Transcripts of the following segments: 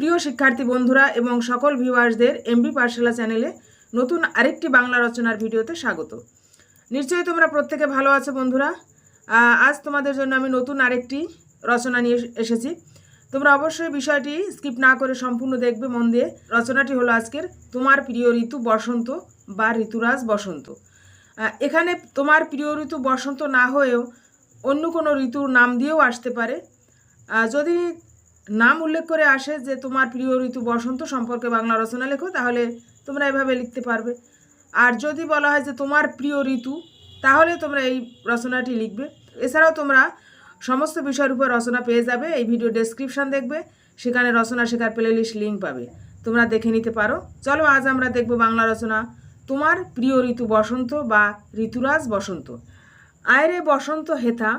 প্রিয় শিক্ষার্থী বন্ধুরা এবং সকল ভিউয়ার্সদের এমবি পাঠশালা চ্যানেলে নতুন আরেকটি বাংলা রচনার ভিডিওতে স্বাগত। নিশ্চয়ই তোমরা প্রত্যেকে ভালো আছো বন্ধুরা। আজ তোমাদের জন্য আমি নতুন আরেকটি রচনা নিয়ে এসেছি। তোমরা অবশ্যই বিষয়টি স্কিপ না করে সম্পূর্ণ দেখবে মন দিয়ে। রচনাটি হলো আজকের তোমার প্রিয় ঋতু বসন্ত বা ঋতুরাজ বসন্ত। এখানে তোমার প্রিয় ঋতু বসন্ত না হয়েও অন্য কোনো ঋতুর নাম দিয়েও আসতে পারে। যদি নাম উল্লেখ করে আসে যে তোমার প্রিয় ঋতু বসন্ত সম্পর্কে বাংলা রচনা লেখো, তাহলে তোমরা এভাবে লিখতে পারবে। আর যদি বলা হয় যে তোমার প্রিয় ঋতু, তাহলে তোমরা এই রচনাটি লিখবে। এছাড়াও তোমরা সমস্ত বিষয়ের উপর রচনা পেয়ে যাবে, এই ভিডিও ডেসক্রিপশন দেখবে, সেখানে রচনা শেখার প্লেলিস্ট লিঙ্ক পাবে। তোমরা দেখে নিতে পারো। চলো আজ আমরা দেখব বাংলা রচনা, তোমার প্রিয় ঋতু বসন্ত বা ঋতুরাজ বসন্ত। আয়রে বসন্ত হেথা,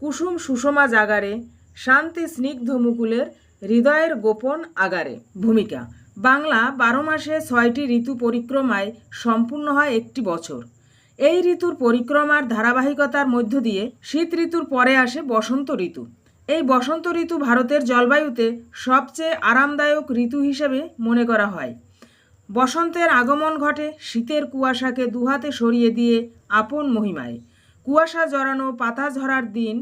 কুসুম সুষমা জাগারে শান্তি স্নিগ্ধ মুকুলের হৃদয়ের গোপন আগারে। ভূমিকা, বাংলা বারো মাসে ছয়টি ঋতু পরিক্রমায় সম্পূর্ণ হয় একটি বছর। এই ঋতুর পরিক্রমার ধারাবাহিকতার মধ্য দিয়ে শীত ঋতুর পরে আসে বসন্ত ঋতু। এই বসন্ত ঋতু ভারতের জলবায়ুতে সবচেয়ে আরামদায়ক ঋতু হিসেবে মনে করা হয়। বসন্তের আগমন ঘটে শীতের কুয়াশাকে দুহাতে সরিয়ে দিয়ে আপন মহিমায়। কুয়াশা জড়ানো, পাতা ঝরার দিন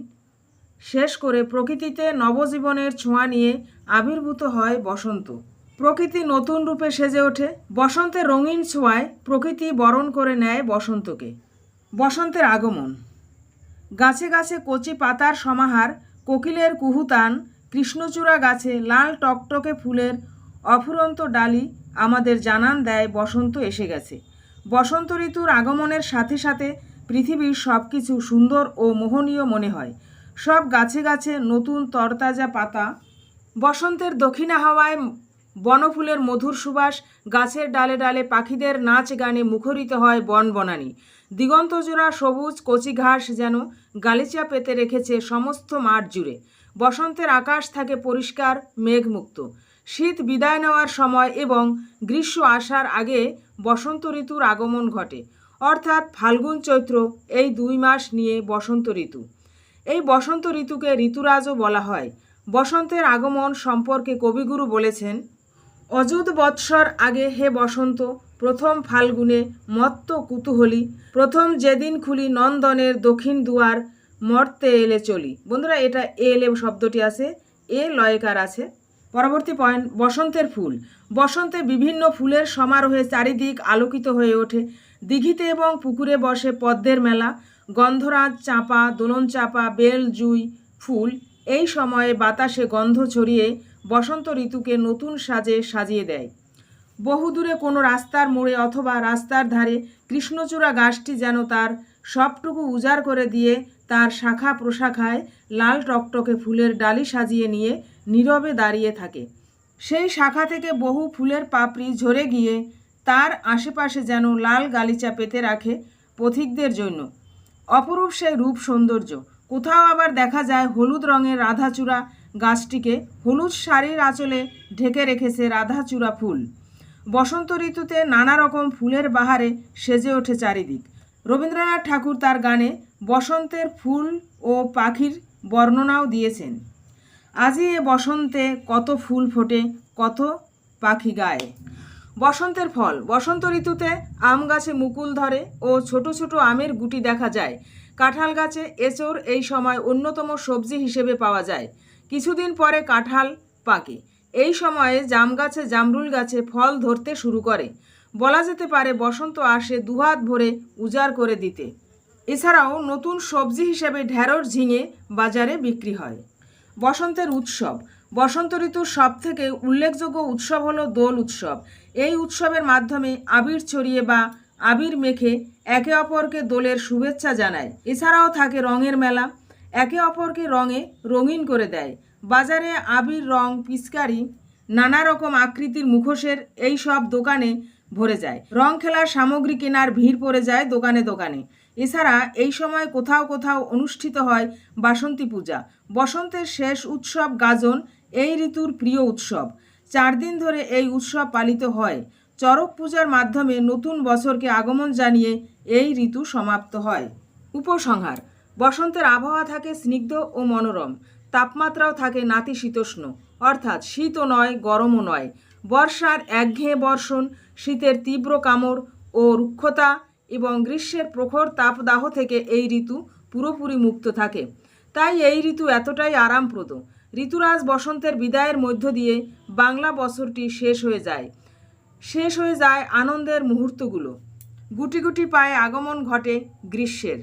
শেষ করে প্রকৃতিতে নবজীবনের ছোঁয়া নিয়ে আবির্ভূত হয় বসন্ত। প্রকৃতি নতুন রূপে সেজে ওঠে। বসন্তের রঙিন ছোঁয়ায় প্রকৃতি বরণ করে নেয় বসন্তকে। বসন্তের আগমন। গাছে গাছে কচি পাতার সমাহার, কোকিলের কুহুতান, কৃষ্ণচূড়া গাছে লাল টকটকে ফুলের অফুরন্ত ডালি আমাদের জানান দেয় বসন্ত এসে গেছে। বসন্ত ঋতুর আগমনের সাথে সাথে পৃথিবীর সব কিছু সুন্দর ও মোহনীয় মনে হয়। সব গাছে গাছে নতুন তরতাজা পাতা। বসন্তের দক্ষিণা হাওয়ায় বনফুলের মধুর সুবাস, গাছের ডালে ডালে পাখিদের নাচ গানে মুখরিত হয় বন বনানি। দিগন্তজোড়া সবুজ কচি ঘাস যেন গালিচা পেতে রেখেছে সমস্ত মাঠ জুড়ে। বসন্তের আকাশ থাকে পরিষ্কার, মেঘমুক্ত। শীত বিদায় নেওয়ার সময় এবং গ্রীষ্ম আসার আগে বসন্ত ঋতুর আগমন ঘটে। অর্থাৎ ফাল্গুন চৈত্র এই দুই মাস নিয়ে বসন্ত ঋতু। এই বসন্ত ঋতুকে ঋতুরাজও বলা হয়। বসন্তের আগমন সম্পর্কে কবিগুরু বলেছেন অযুত বৎসর আগে হে বসন্ত, প্রথম ফাল্গুনে মত্ত কুতূহলী, প্রথম যেদিন খুলি নন্দনের দক্ষিণ দুয়ার মর্তে এলে চলি। বন্ধুরা, এটা এলে শব্দটি আছে, এ লয়কার আছে। পরবর্তী পয়েন্ট, বসন্তের ফুল। বসন্তে বিভিন্ন ফুলের সমারোহে চারিদিক আলোকিত হয়ে ওঠে। দিঘিতে এবং পুকুরে বসে পদ্মের মেলা গন্ধরাজ চাঁপা, দোলন চাঁপা, বেল, জুই, ফুল, এই সময়ে বাতাসে গন্ধ ছড়িয়ে বসন্ত ঋতুকে নতুন সাজে সাজিয়ে দেয়। বহুদূরে কোনো রাস্তার মোড়ে অথবা রাস্তার ধারে কৃষ্ণচূড়া গাছটি যেন তার সবটুকু উজাড় করে দিয়ে তার শাখা প্রশাখায় লাল টকটকে ফুলের ডালি সাজিয়ে নিয়ে নীরবে দাঁড়িয়ে থাকে। সেই শাখা থেকে বহু ফুলের পাপড়ি ঝরে গিয়ে তার আশেপাশে যেন লাল গালিচা পেতে রাখে পথিকদের জন্য। অপরূপ সেই রূপ সৌন্দর্য। কোথাও আবার দেখা যায় হলুদ রঙের রাধাচূড়া। গাছটিকে হলুদ শাড়ির আঁচলে ঢেকে রেখেছে রাধাচূড়া ফুল। বসন্ত ঋতুতে নানা রকম ফুলের বাহারে সেজে ওঠে চারিদিক। রবীন্দ্রনাথ ঠাকুর তার গানে বসন্তের ফুল ও পাখির বর্ণনাও দিয়েছেন। আজি এ বসন্তে কত ফুল ফোটে, কত পাখি গায়। বসন্তের ফল। বসন্ত ঋতুতে আম গাছে মুকুল ধরে ও ছোট ছোট আমের গুটি দেখা যায়। কাঁঠাল গাছে এচোর এই সময় অন্যতম সবজি হিসেবে পাওয়া যায়। কিছুদিন পরে কাঁঠাল পাকে। এই সময়ে জাম গাছে জামরুল গাছে ফল ধরতে শুরু করে। বলা যেতে পারে বসন্ত আসে দুহাত ভরে উজাড় করে দিতে। এছাড়াও নতুন সবজি হিসেবে ঢেঁড়স ঝিঙে বাজারে বিক্রি হয়। বসন্তের উৎসব। বসন্ত ঋতুর সব থেকে উল্লেখযোগ্য উৎসব হলো দোল উৎসব। এই উৎসবের মাধ্যমে আবির ছড়িয়ে বা আবির মেখে একে অপরকে দোলের শুভেচ্ছা জানায়। এছাড়াও থাকে রঙের মেলা। একে অপরকে রঙে রঙিন করে দেয়। বাজারে আবির, রং, পিচকারি, নানা রকম আকৃতির মুখোশের এই সব দোকানে ভরে যায়। রং খেলার সামগ্রী কেনার ভিড় পড়ে যায় দোকানে দোকানে। এছাড়া এই সময় কোথাও কোথাও অনুষ্ঠিত হয় বাসন্তী পূজা। বসন্তের শেষ উৎসব গাজন এই ঋতুর প্রিয় উৎসব। চার দিন ধরে এই উৎসব পালিত হয়। চড়ক পূজার মাধ্যমে নতুন বছরকে আগমন জানিয়ে এই ঋতু সমাপ্ত হয়। উপসংহার, বসন্তের আবহাওয়া থাকে স্নিগ্ধ ও মনোরম। তাপমাত্রাও থাকে নাতিশীতোষ্ণ অর্থাৎ শীতও নয়, গরমও নয়। বর্ষার একঘেয়ে বর্ষণ, শীতের তীব্র কামড় ও রুক্ষতা এবং গ্রীষ্মের প্রখর তাপদাহ থেকে এই ঋতু পুরোপুরি মুক্ত থাকে। তাই এই ঋতু এতটাই আরামপ্রদ। ঋতুরাজ বসন্তের বিদায়ের মধ্য দিয়ে বাংলা বছরটি শেষ হয়ে যায়। শেষ হয়ে যায় আনন্দের মুহূর্তগুলো। গুটি গুটি পায়ে আগমন ঘটে গ্রীষ্মের।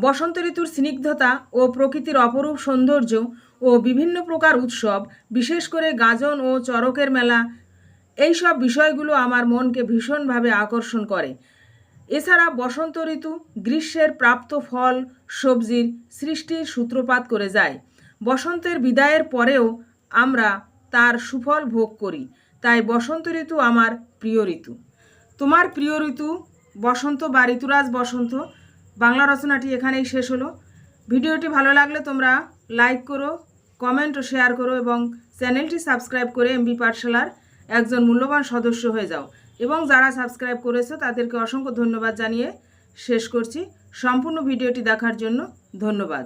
বসন্ত ঋতুর স্নিগ্ধতা ও প্রকৃতির অপরূপ সৌন্দর্য ও বিভিন্ন প্রকার উৎসব, বিশেষ করে গাজন ও চরকের মেলা এই সব বিষয়গুলো আমার মনকে ভীষণভাবে আকর্ষণ করে। এছাড়া বসন্ত ঋতু গ্রীষ্মের প্রাপ্ত ফল, সবজির সৃষ্টির সূত্রপাত করে যায়। বসন্তের বিদায়ের পরেও আমরা তার সুফল ভোগ করি। তাই বসন্ত ঋতু আমার প্রিয় ঋতু। তোমার প্রিয় ঋতু বসন্ত বা ঋতুরাজ বসন্ত। বাংলা রচনাটি এখানেই শেষ হলো। ভিডিওটি ভালো লাগলে তোমরা লাইক করো, কমেন্ট ও শেয়ার করো এবং চ্যানেলটি সাবস্ক্রাইব করে এমবি পাঠশালার একজন মূল্যবান সদস্য হয়ে যাও। এবং যারা সাবস্ক্রাইব করেছে, তাদেরকে অসংখ্য ধন্যবাদ জানিয়ে শেষ করছি। সম্পূর্ণ ভিডিওটি দেখার জন্য ধন্যবাদ।